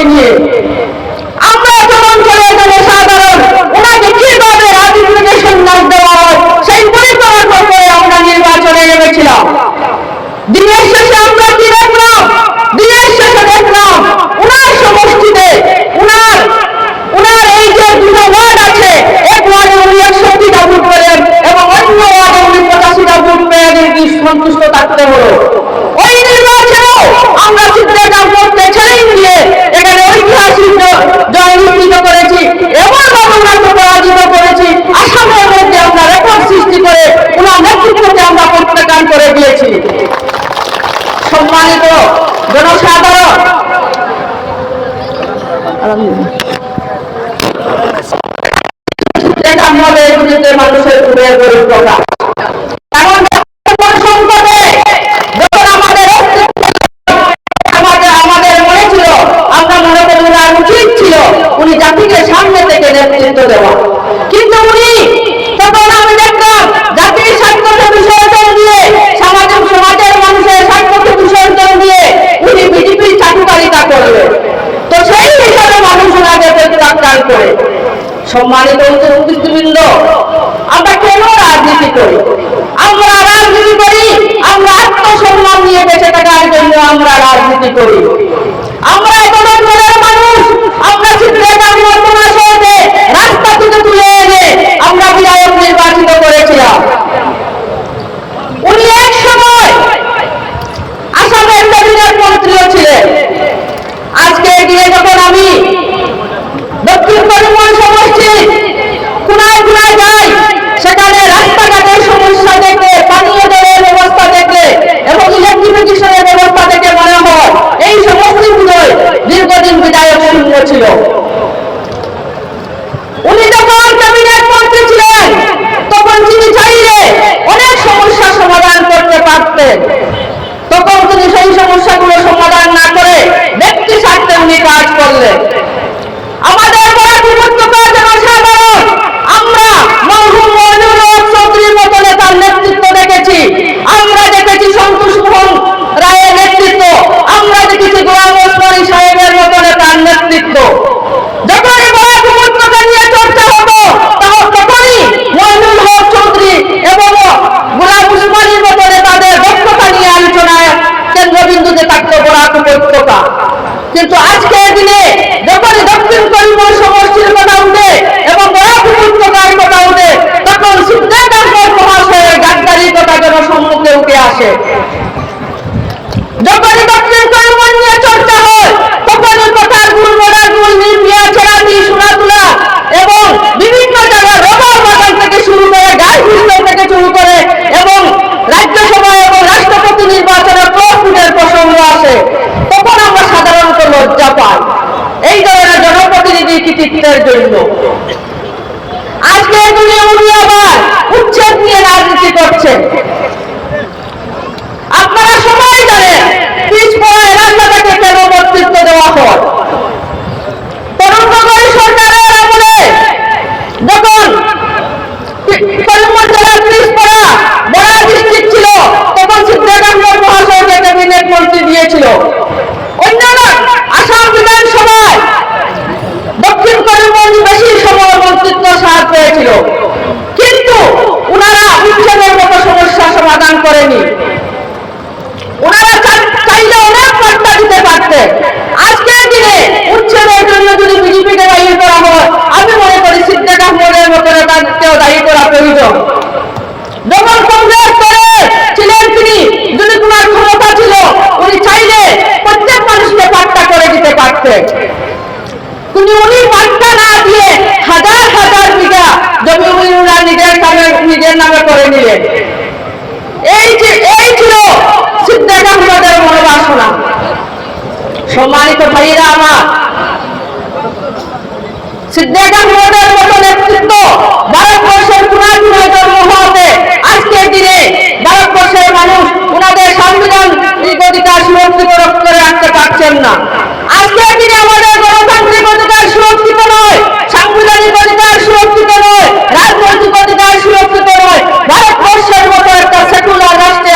কর্মসূচি নিয়ে। আমরা যেমন করে এখানে সাধারণ, ওনাকে কীভাবে রাজনীতিকে সন্ন্যাস দেওয়া হয়, সেই পরিকল্পনা করে আমরা নির্বাচনে নেমেছিলাম। দিনের শেষে আমরা কি দেখলাম? দিনের শেষে দেখলাম ওনার সমষ্টিতে, ওনার ওনার এই যে দুটো ওয়ার্ড আছে, এক ওয়ার্ডে উনি একষট্টিটা ভোট পেলেন এবং অন্য ওয়ার্ডে উনি পঁচাশিটা ভোট পেয়ে সন্তুষ্ট থাকতে হলো? ওই নির্বাচনেও আমরা চিত্রটা করতে ছেড়েই দিয়ে জয়নিশ্চিত করেছি এমন অবমাননা পরাজিত করেছি। আসামের মধ্যে আমরা রেকর্ড সৃষ্টি করে ওনার নেতৃত্বকে আমরা প্রত্যাখ্যান করে দিয়েছি। সম্মানিত জনসাধারণ। রাজনীতি করি? আমরা এতদিন ধরে দিকে থাকতো বরাক উপত্যকা কিন্তু আজকে দিনে যখন দক্ষিণ করিম সমষ্টির কথা উঠে এবং বরাক কথা উঠে, তখন সিদ্ধান্ত মহাশয়ের গাদ্দারির কথা যেন সম্মুখে উঠে আসে। যখন দক্ষিণ করিম নিয়ে চর্চা হয়, তখনই কথার গুল বলার গুল নির্মিয়া ছেড়াতি সোনা তোলা এবং বিভিন্ন জায়গায় রোগা বাগান থেকে শুরু করে গাছ থেকে শুরু করে নেতৃত্বের জন্য। আজকে উনি আবার উচ্ছেদ নিয়ে রাজনীতি করছেন। আপনারা সবাই জানেন পিছপড়ায় থেকে কেন নেতৃত্ব দেওয়া হয়? করেছিলেন এই যে, এই ছিল সিদ্ধার্থ আহমদের মনোবাসনা। সম্মানিত ভাইয়েরা আমার সিদ্ধার্থ আহমদের মতো নেতৃত্ব ভারতবর্ষের জন্ম হওয়াতে আজকের দিনে ভারতবর্ষের মানুষ ওনাদের সাংবিধানিক অধিকার সুরক্ষিত করে রাখতে পারছেন না। আজকের দিনে আমাদের গণতান্ত্রিক অধিকার সুরক্ষিত নয়, সাংবিধানিক অধিকার সুরক্ষিত নয়। যৌতুক অধিকার সুরক্ষিত নয়। ভারতবর্ষের মতো একটা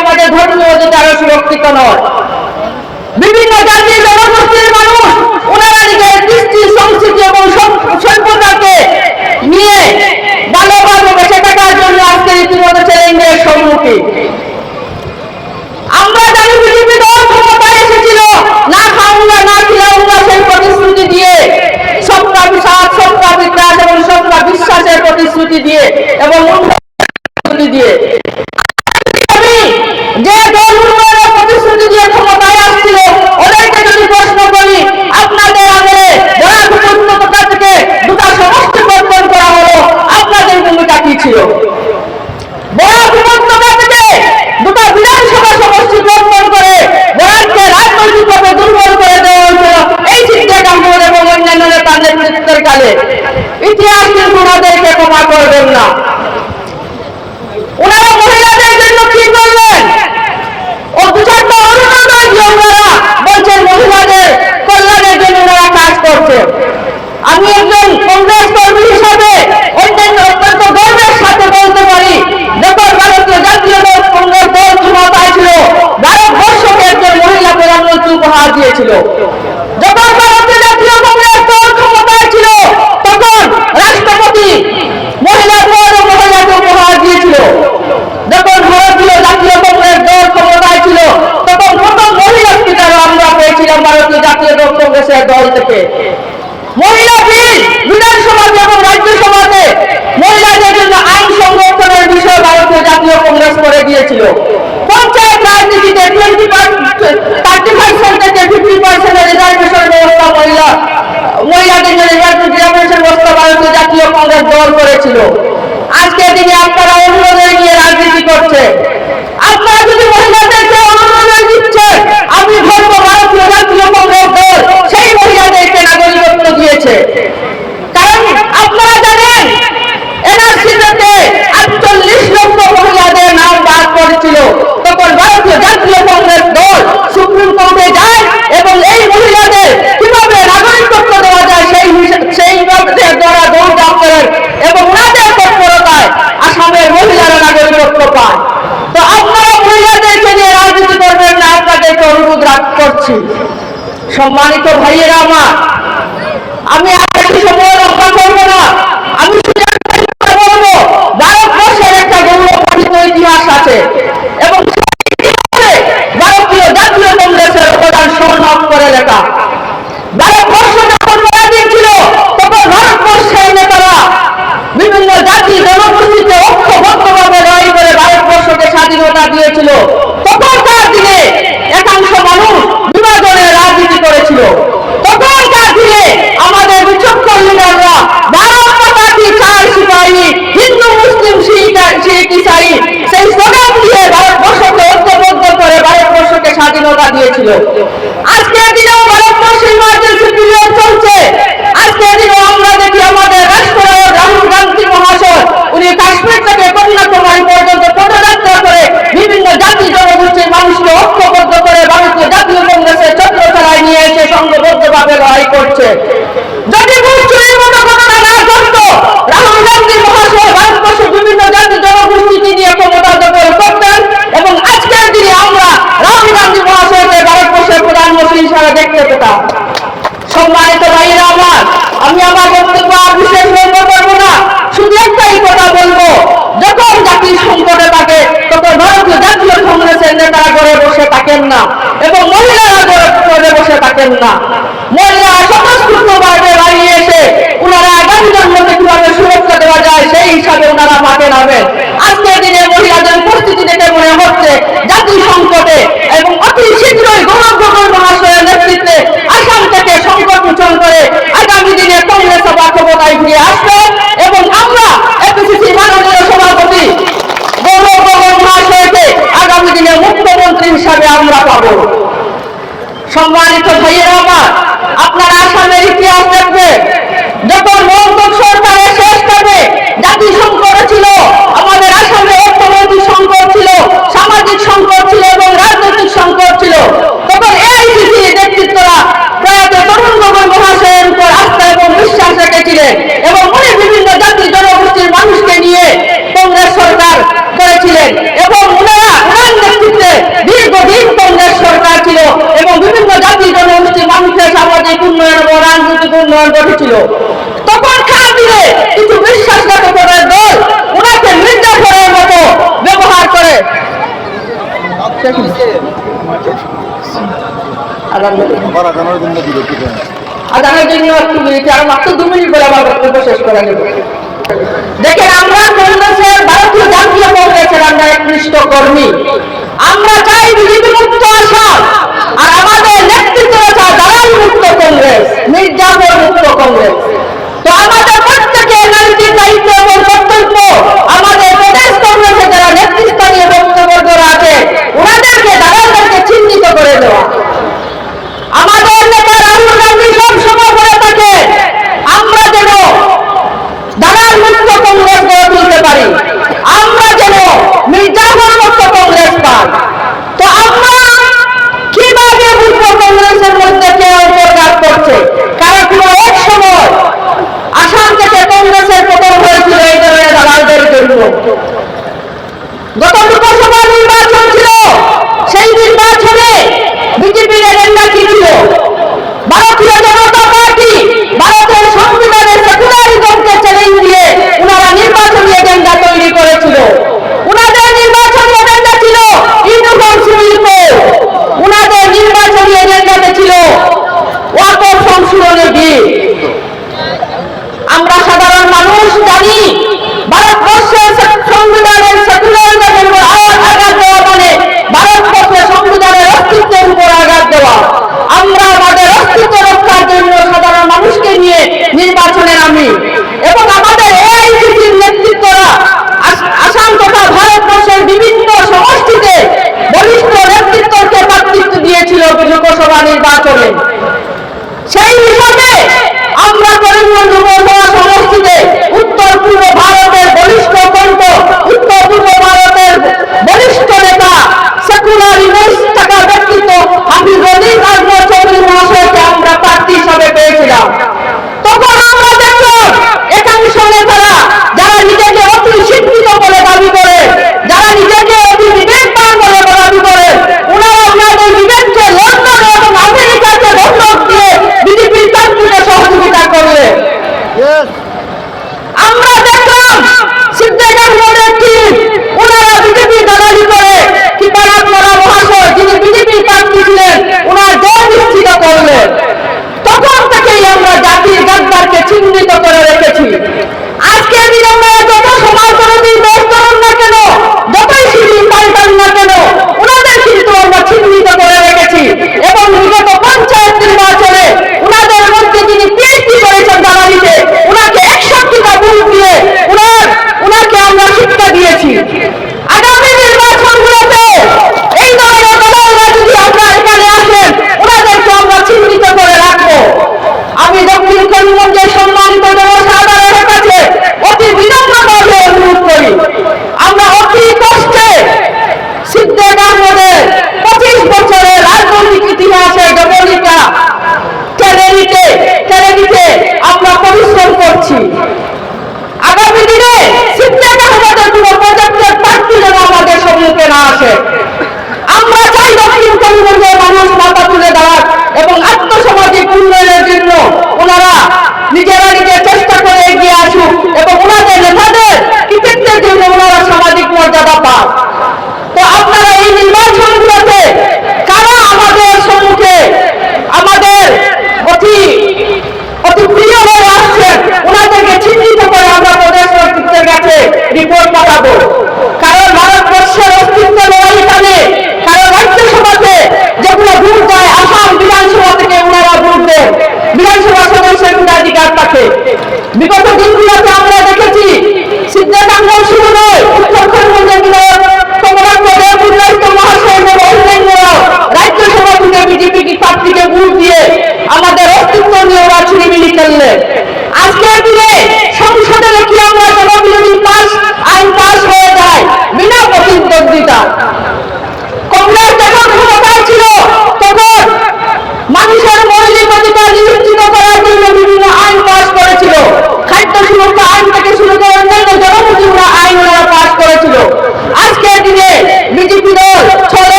আমাদের ধর্মীয় অধিকারও সুরক্ষিত নয়। বিভিন্ন জাতির জনগোষ্ঠীর মানুষ ওনারা নিজের কৃষ্টি সংস্কৃতি নিয়ে ভালোভাবে বেঁচে থাকার জন্য আজকের ইতিমধ্যে চ্যালেঞ্জের সম্মুখীন। আমরা বিশ্বাসের প্রতিশ্রুতি দিয়ে এবং দিয়ে করছি সম্মানিত ভাইয়েরা আমার আমি আর কিছু সময় রক্ষা করব না। ছেলেরা ঘরে বসে থাকেন না এবং মহিলারা ঘরে বসে থাকেন না। মহিলা সমাজ শুক্রবারে দাঁড়িয়ে এসে ওনারা আগামী জন্মকে কীভাবে সুরক্ষা দেওয়া যায় সেই হিসাবে ওনারা মাঠে নামেন। আজকের দিনে মহিলাদের উপস্থিতি দেখে মনে হচ্ছে জাতি সংকটে এবং অতি শীঘ্রই গৌরব গগন মহাশয়ের নেতৃত্বে আসাম থেকে সংকট মোচন করে আগামী দিনে কংগ্রেস সভা ক্ষমতায় ফিরে আসবে এবং আমরা এপিসিসি মাননীয় দিনে মুখ্যমন্ত্রী হিসাবে আমরা পাব। সম্মানিত ভাইয়েরা আমার, আপনার আসামের ইতিহাস দেখবে যখন মন্ত্রক সরকারের শেষ করবে জাতিসংঘ করেছিল বাংলাদেশের মানুষের সামাজিক উন্নয়ন এবং রাজনৈতিক উন্নয়ন ঘটেছিল। তখন খাদিরে কিছু বিশ্বাসঘাত দল ওনাকে মির্জাফরের মতো ব্যবহার করে। আমরা ভারতীয় জাতীয় আমরা চাই বিজেপি মুক্ত আসাম আর আমাদের মুক্ত কংগ্রেস মির্জাপুর মুক্ত কংগ্রেস। তো আমাদের প্রত্যেকে নারীটি দায়িত্ব এবং কর্তব্য আমাদের প্রদেশ কংগ্রেসে যারা নেতৃস্থানীয় বক্তব্য আছে, ওনাদেরকে দাদাদেরকে চিহ্নিত করে দেওয়া। প্রার্থী ছিলেন ওনার জয় নিশ্চিত করলেন তখন থেকেই আমরা জাতির গাদ্দারকে চিহ্নিত করে রেখেছি। আজকের দিন আমরা যত না কেন? যতই শিবির পাল্টান না কেন? ওনাদের কিন্তু আমরা চিহ্নিত করে রেখেছি। এবং বিগত পঞ্চায়েত নির্বাচনে ওনাদের মধ্যে যিনি পিএইচডি করেছেন দালালিতে, ওনাকে একষট্টিটা ভোট দিয়ে ওনার ওনাকে আমরা শিক্ষা দিয়েছি।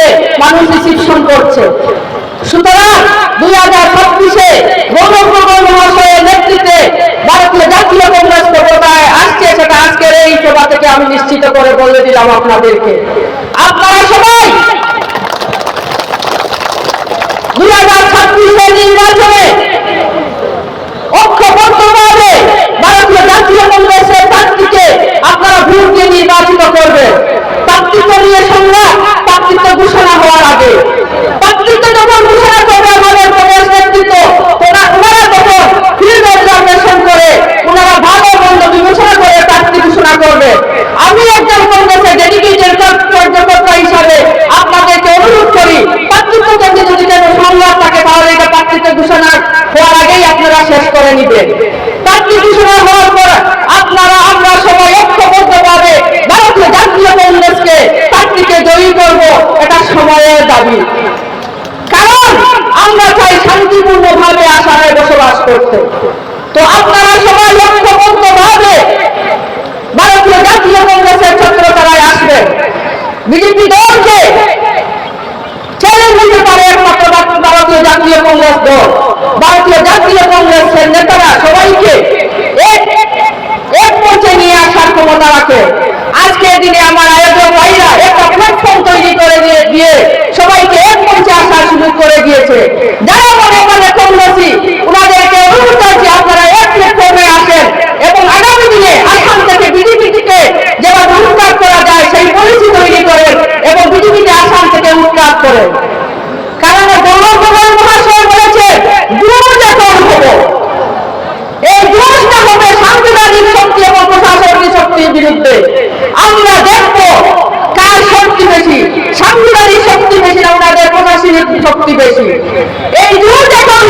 মুখ্যমন্ত্রীকে মানুষ রিসিপশন করছে। সুতরাং দুই হাজার ছাব্বিশে গণভবন মহাশয়ের নেতৃত্বে ভারতীয় জাতীয় কংগ্রেস ক্ষমতায় আসছে, সেটা আজকের এই সভা থেকে আমি নিশ্চিত করে বলে দিলাম আপনাদেরকে। আপনারা সবাই দুই হাজার ছাব্বিশের নির্বাচনে ঐক্যবদ্ধভাবে ভারতীয় জাতীয় কংগ্রেসের প্রার্থীকে আপনারা ভোট দিয়ে নির্বাচিত করবেন। নিয়ে সংগ্রাম প্রার্থিত্ব ঘোষণা হওয়ার আগে। প্রার্থিত্ব যখন ঘোষণা করবে আমাদের প্রদেশ নেতৃত্ব ওরা ওনারা তখন ফিল্ড অবজারভেশন করে ওনারা ভালো মন্দ বিবেচনা করে প্রার্থী ঘোষণা করবে। আমি একজন কংগ্রেসের ডেডিকেটেড কার্যকর্তা হিসাবে আপনাদেরকে অনুরোধ করি প্রার্থিত্ব কেন্দ্রে যদি কোনো সংঘাত থাকে, তাহলে এটা প্রার্থিত্ব ঘোষণা হওয়ার আগেই আপনারা শেষ করে নিবেন। প্রার্থী ঘোষণা জয়ী করব, এটা সময়ের দাবি। কারণ আমরা চাই শান্তিপূর্ণভাবে আসামে বসবাস করতে। তো আপনারা সবাই ঐক্যবদ্ধভাবে ভারতীয় জাতীয় কংগ্রেসের ছত্রতলায় আসবেন। বিজেপি দলকে চ্যালেঞ্জ দিতে পারে একমাত্র ভারতীয় জাতীয় কংগ্রেস দল। ভারতীয় জাতীয় কংগ্রেসের নেতারা সবাইকে এক পর্যায়ে নিয়ে আসার ক্ষমতা রাখে আজকের দিনে আমার আয়োজক ভাইরা একটা প্ল্যাটফর্ম তৈরি করে দিয়ে সবাইকে এক মঞ্চে আসার সুযোগ করে দিয়েছে। যারা মনে মনে কংগ্রেসি ওনাদেরকে অনুরোধ করছি, আপনারা এক প্ল্যাটফর্মে আসেন এবং আগামী দিনে আসাম থেকে বিজেপিকে যেভাবে উৎখাত করা যায়, সেই পলিসি তৈরি করেন এবং বিজেপিকে আসাম থেকে উৎখাত করেন। কারণ মহাশয় বলেছে হব। এই জোরটা হবে সাংবিধানিক শক্তি এবং প্রশাসনিক শক্তির বিরুদ্ধে। আমরা দেখব কার শক্তি বেশি, সাংবিধানিক বেশি না ওনাদের প্রশাসনিক শক্তি বেশি। এই যুদ্ধ এখন